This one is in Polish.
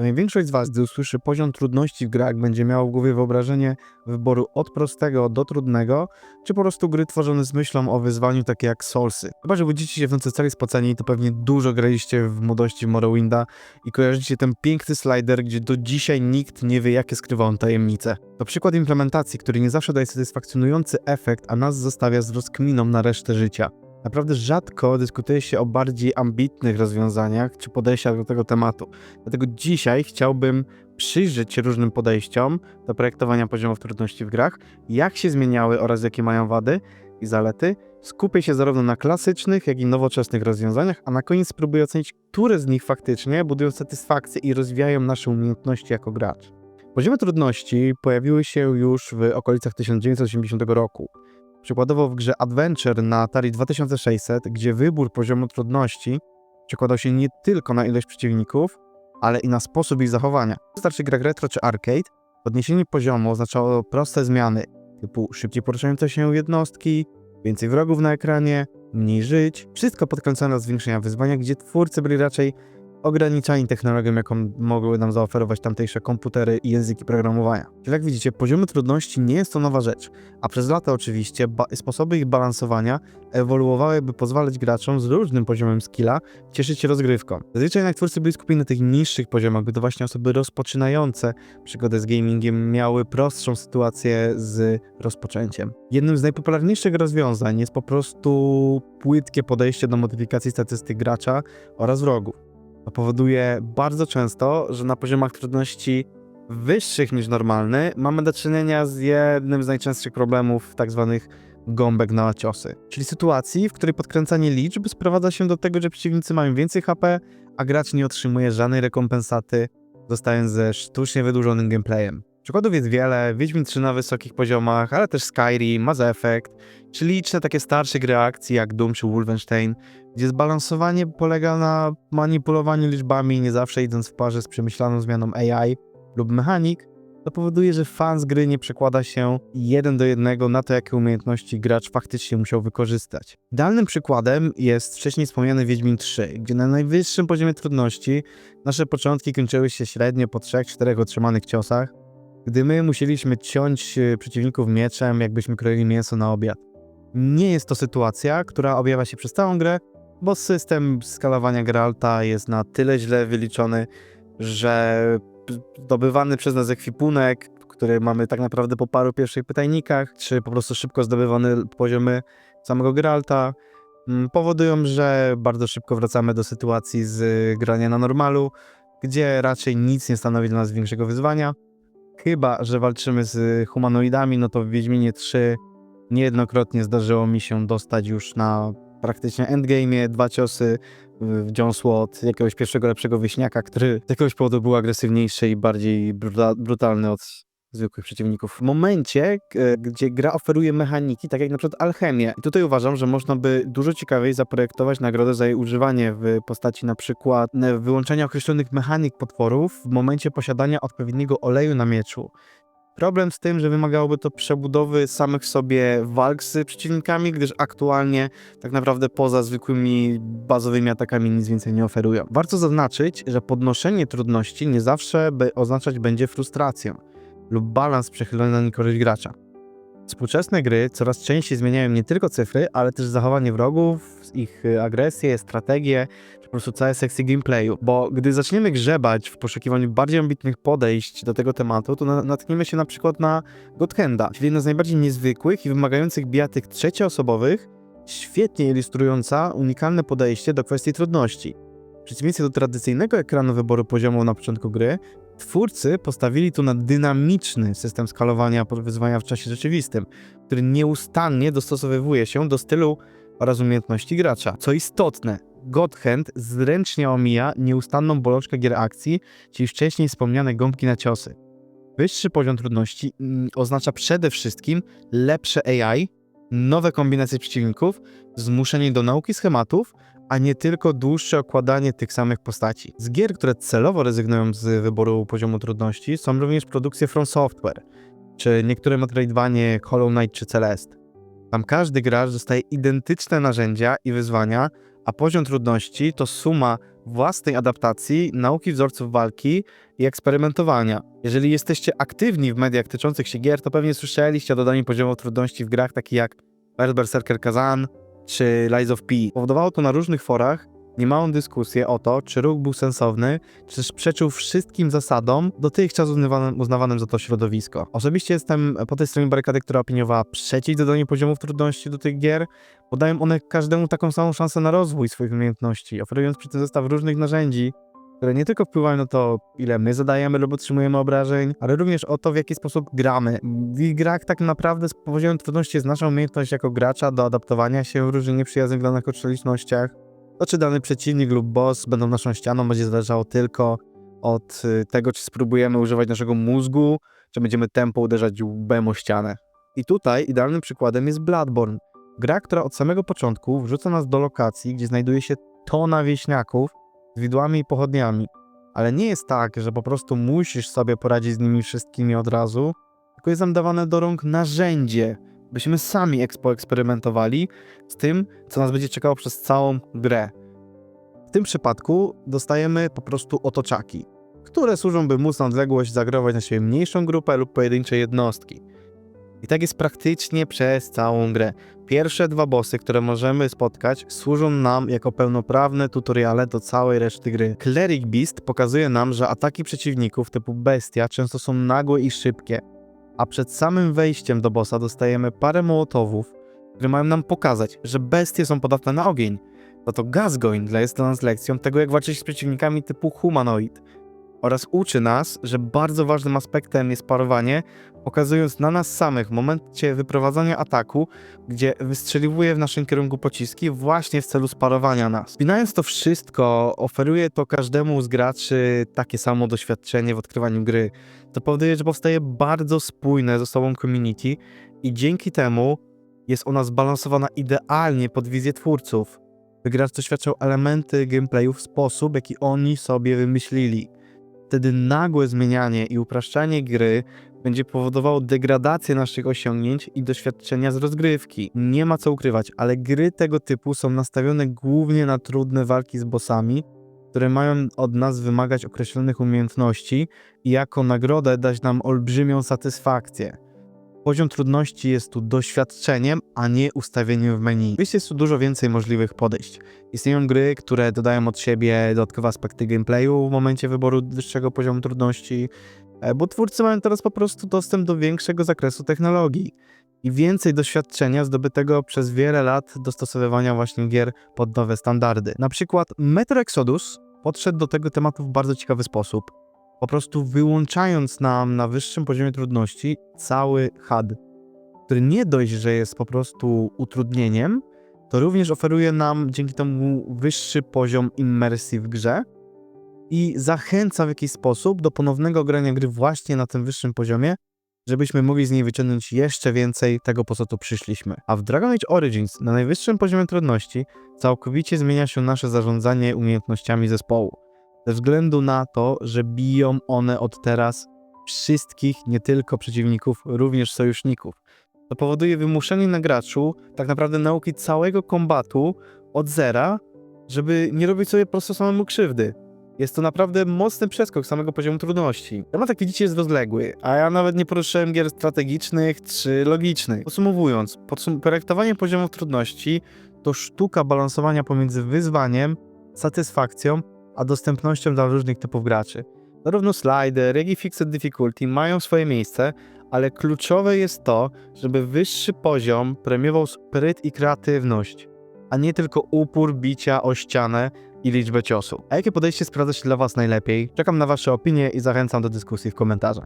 Większość z Was, gdy usłyszy poziom trudności w grach, będzie miała w głowie wyobrażenie wyboru od prostego do trudnego, czy po prostu gry tworzone z myślą o wyzwaniu takie jak Soulsy. Chyba, że budzicie się w nocy cali spoceni, to pewnie dużo graliście w młodości Morrowinda i kojarzycie ten piękny slider, gdzie do dzisiaj nikt nie wie, jakie skrywa on tajemnice. To przykład implementacji, który nie zawsze daje satysfakcjonujący efekt, a nas zostawia z rozkminą na resztę życia. Naprawdę rzadko dyskutuje się o bardziej ambitnych rozwiązaniach czy podejściach do tego tematu. Dlatego dzisiaj chciałbym przyjrzeć się różnym podejściom do projektowania poziomów trudności w grach, jak się zmieniały oraz jakie mają wady i zalety. Skupię się zarówno na klasycznych, jak i nowoczesnych rozwiązaniach, a na koniec spróbuję ocenić, które z nich faktycznie budują satysfakcję i rozwijają nasze umiejętności jako gracz. Poziomy trudności pojawiły się już w okolicach 1980 roku. Przykładowo w grze Adventure na Atari 2600, gdzie wybór poziomu trudności przekładał się nie tylko na ilość przeciwników, ale i na sposób ich zachowania. Wystarczy gra retro czy arcade, podniesienie poziomu oznaczało proste zmiany, typu szybciej poruszające się jednostki, więcej wrogów na ekranie, mniej żyć, wszystko podkręcone do zwiększenia wyzwania, gdzie twórcy byli raczej ograniczani technologią, jaką mogły nam zaoferować tamtejsze komputery i języki programowania. Czyli jak widzicie, poziomy trudności nie jest to nowa rzecz, a przez lata oczywiście sposoby ich balansowania ewoluowały, by pozwalać graczom z różnym poziomem skilla cieszyć się rozgrywką. Zazwyczaj jednak twórcy byli skupieni na tych niższych poziomach, by to właśnie osoby rozpoczynające przygodę z gamingiem miały prostszą sytuację z rozpoczęciem. Jednym z najpopularniejszych rozwiązań jest po prostu płytkie podejście do modyfikacji statystyk gracza oraz wrogów. Powoduje bardzo często, że na poziomach trudności wyższych niż normalny mamy do czynienia z jednym z najczęstszych problemów tak zwanych gąbek na ciosy. Czyli sytuacji, w której podkręcanie liczb sprowadza się do tego, że przeciwnicy mają więcej HP, a gracz nie otrzymuje żadnej rekompensaty, zostając ze sztucznie wydłużonym gameplayem. Przykładów jest wiele, Wiedźmin 3 na wysokich poziomach, ale też Skyrim, Mass Effect, czy liczne takie starsze gry akcji jak Doom czy Wolfenstein, gdzie zbalansowanie polega na manipulowaniu liczbami, nie zawsze idąc w parze z przemyślaną zmianą AI lub mechanik, to powoduje, że fan z gry nie przekłada się jeden do jednego na to, jakie umiejętności gracz faktycznie musiał wykorzystać. Idealnym przykładem jest wcześniej wspomniany Wiedźmin 3, gdzie na najwyższym poziomie trudności nasze początki kończyły się średnio po 3-4 otrzymanych ciosach, gdy my musieliśmy ciąć e, przeciwników mieczem, jakbyśmy kroili mięso na obiad. Nie jest to sytuacja, która objawia się przez całą grę, bo system skalowania Geralta jest na tyle źle wyliczony, że zdobywany przez nas ekwipunek, który mamy tak naprawdę po paru pierwszych pytajnikach, czy po prostu szybko zdobywane poziomy samego Geralta, powodują, że bardzo szybko wracamy do sytuacji z grania na normalu, gdzie raczej nic nie stanowi dla nas większego wyzwania. Chyba, że walczymy z humanoidami, no to w Wiedźminie 3 niejednokrotnie zdarzyło mi się dostać już na praktycznie endgame'ie dwa ciosy w dziąsło od jakiegoś pierwszego lepszego wieśniaka, który z jakiegoś powodu był agresywniejszy i bardziej bruta- brutalny od zwykłych przeciwników. W momencie, k- gdzie gra oferuje mechaniki, tak jak na przykład alchemię. I tutaj uważam, że można by dużo ciekawiej zaprojektować nagrodę za jej używanie w postaci na przykład e, wyłączenia określonych mechanik potworów w momencie posiadania odpowiedniego oleju na mieczu. Problem z tym, że wymagałoby to przebudowy samych sobie walk z przeciwnikami, gdyż aktualnie tak naprawdę poza zwykłymi bazowymi atakami nic więcej nie oferują. Warto zaznaczyć, że podnoszenie trudności nie zawsze oznaczać będzie frustrację lub balans przechylony na niekorzyść gracza. Współczesne gry coraz częściej zmieniają nie tylko cyfry, ale też zachowanie wrogów, ich y, agresję, strategię, czy po prostu całe sekcje gameplayu. Bo gdy zaczniemy grzebać w poszukiwaniu bardziej ambitnych podejść do tego tematu, to na- natkniemy się na przykład na Godhanda, czyli jedno z najbardziej niezwykłych i wymagających bijatyk trzecioosobowych, świetnie ilustrująca unikalne podejście do kwestii trudności. W przeciwieństwie do tradycyjnego ekranu wyboru poziomu na początku gry, twórcy postawili tu na dynamiczny system skalowania wyzwania w czasie rzeczywistym, który nieustannie dostosowywuje się do stylu oraz umiejętności gracza. Co istotne, Godhand zręcznie omija nieustanną bolączkę gier akcji, czyli wcześniej wspomniane gąbki na ciosy. Wyższy poziom trudności mm, oznacza przede wszystkim lepsze AI, nowe kombinacje przeciwników, zmuszenie do nauki schematów, a nie tylko dłuższe okładanie tych samych postaci. Z gier, które celowo rezygnują z wyboru poziomu trudności, są również produkcje From Software, czy niektóre Metroidvanie Hollow Knight czy Celeste. Tam każdy gracz dostaje identyczne narzędzia i wyzwania, a poziom trudności to suma własnej adaptacji, nauki wzorców walki i eksperymentowania. Jeżeli jesteście aktywni w mediach tyczących się gier, to pewnie słyszeliście o dodaniu poziomu trudności w grach takich jak Berserker Kazan czy Lies of P. Powodowało to na różnych forach niemałą dyskusję o to, czy ruch był sensowny, czy sprzeczył wszystkim zasadom dotychczas uznawanym, uznawanym za to środowisko. Osobiście jestem po tej stronie barykady, która opiniowała przeciw dodaniu poziomów trudności do tych gier, bo dają one każdemu taką samą szansę na rozwój swoich umiejętności, oferując przy tym zestaw różnych narzędzi, które nie tylko wpływają na to, ile my zadajemy lub otrzymujemy obrażeń, ale również o to, w jaki sposób gramy. W grach tak naprawdę z poziomem trudności jest nasza umiejętność jako gracza do adaptowania się w różnych nieprzyjaznych dla nas okolicznościach. To, czy dany przeciwnik lub boss będą naszą ścianą, będzie zależało tylko od y, tego, czy spróbujemy używać naszego mózgu, czy będziemy tempo uderzać łbem o ścianę. I tutaj idealnym przykładem jest Bloodborne. Gra, która od samego początku wrzuca nas do lokacji, gdzie znajduje się tona wieśniaków z widłami i pochodniami. Ale nie jest tak, że po prostu musisz sobie poradzić z nimi wszystkimi od razu, tylko jest nam dawane do rąk narzędzie, byśmy sami poeksperymentowali z tym, co nas będzie czekało przez całą grę. W tym przypadku dostajemy po prostu otoczaki, które służą, by móc na odległość zagrować na siebie mniejszą grupę lub pojedyncze jednostki. I tak jest praktycznie przez całą grę. Pierwsze dwa bossy, które możemy spotkać, służą nam jako pełnoprawne tutoriale do całej reszty gry. Cleric Beast pokazuje nam, że ataki przeciwników typu bestia często są nagłe i szybkie, a przed samym wejściem do bossa dostajemy parę mołotowów, które mają nam pokazać, że bestie są podatne na ogień. No to Gazgoin jest dla nas lekcją tego, jak walczyć z przeciwnikami typu humanoid. Oraz uczy nas, że bardzo ważnym aspektem jest parowanie, pokazując na nas samych w momencie wyprowadzania ataku, gdzie wystrzeliwuje w naszym kierunku pociski właśnie w celu sparowania nas. Spinając to wszystko, oferuje to każdemu z graczy takie samo doświadczenie w odkrywaniu gry. To powoduje, że powstaje bardzo spójne ze sobą community i dzięki temu jest ona zbalansowana idealnie pod wizję twórców. Gracz doświadczał elementy gameplayu w sposób, jaki oni sobie wymyślili. Wtedy nagłe zmienianie i upraszczanie gry będzie powodowało degradację naszych osiągnięć i doświadczenia z rozgrywki. Nie ma co ukrywać, ale gry tego typu są nastawione głównie na trudne walki z bossami, które mają od nas wymagać określonych umiejętności i jako nagrodę dać nam olbrzymią satysfakcję. Poziom trudności jest tu doświadczeniem, a nie ustawieniem w menu. Oczywiście jest tu dużo więcej możliwych podejść. Istnieją gry, które dodają od siebie dodatkowe aspekty gameplayu w momencie wyboru wyższego poziomu trudności, e, bo twórcy mają teraz po prostu dostęp do większego zakresu technologii i więcej doświadczenia zdobytego przez wiele lat dostosowywania właśnie gier pod nowe standardy. Na przykład Metro Exodus podszedł do tego tematu w bardzo ciekawy sposób po prostu wyłączając nam na wyższym poziomie trudności cały HUD, który nie dość, że jest po prostu utrudnieniem, to również oferuje nam dzięki temu wyższy poziom immersji w grze i zachęca w jakiś sposób do ponownego grania gry właśnie na tym wyższym poziomie, żebyśmy mogli z niej wyciągnąć jeszcze więcej tego, po co tu przyszliśmy. A w Dragon Age Origins na najwyższym poziomie trudności całkowicie zmienia się nasze zarządzanie umiejętnościami zespołu ze względu na to, że biją one od teraz wszystkich, nie tylko przeciwników, również sojuszników. To powoduje wymuszenie na graczu tak naprawdę nauki całego kombatu od zera, żeby nie robić sobie po prostu samemu krzywdy. Jest to naprawdę mocny przeskok samego poziomu trudności. Temat, jak widzicie, jest rozległy, a ja nawet nie poruszyłem gier strategicznych czy logicznych. Podsumowując, podsum projektowanie poziomów trudności to sztuka balansowania pomiędzy wyzwaniem, satysfakcją a dostępnością dla różnych typów graczy. Zarówno slider, jak i fixed difficulty mają swoje miejsce, ale kluczowe jest to, żeby wyższy poziom premiował spryt i kreatywność, a nie tylko upór bicia o ścianę i liczbę ciosów. A jakie podejście sprawdza się dla Was najlepiej? Czekam na Wasze opinie i zachęcam do dyskusji w komentarzach.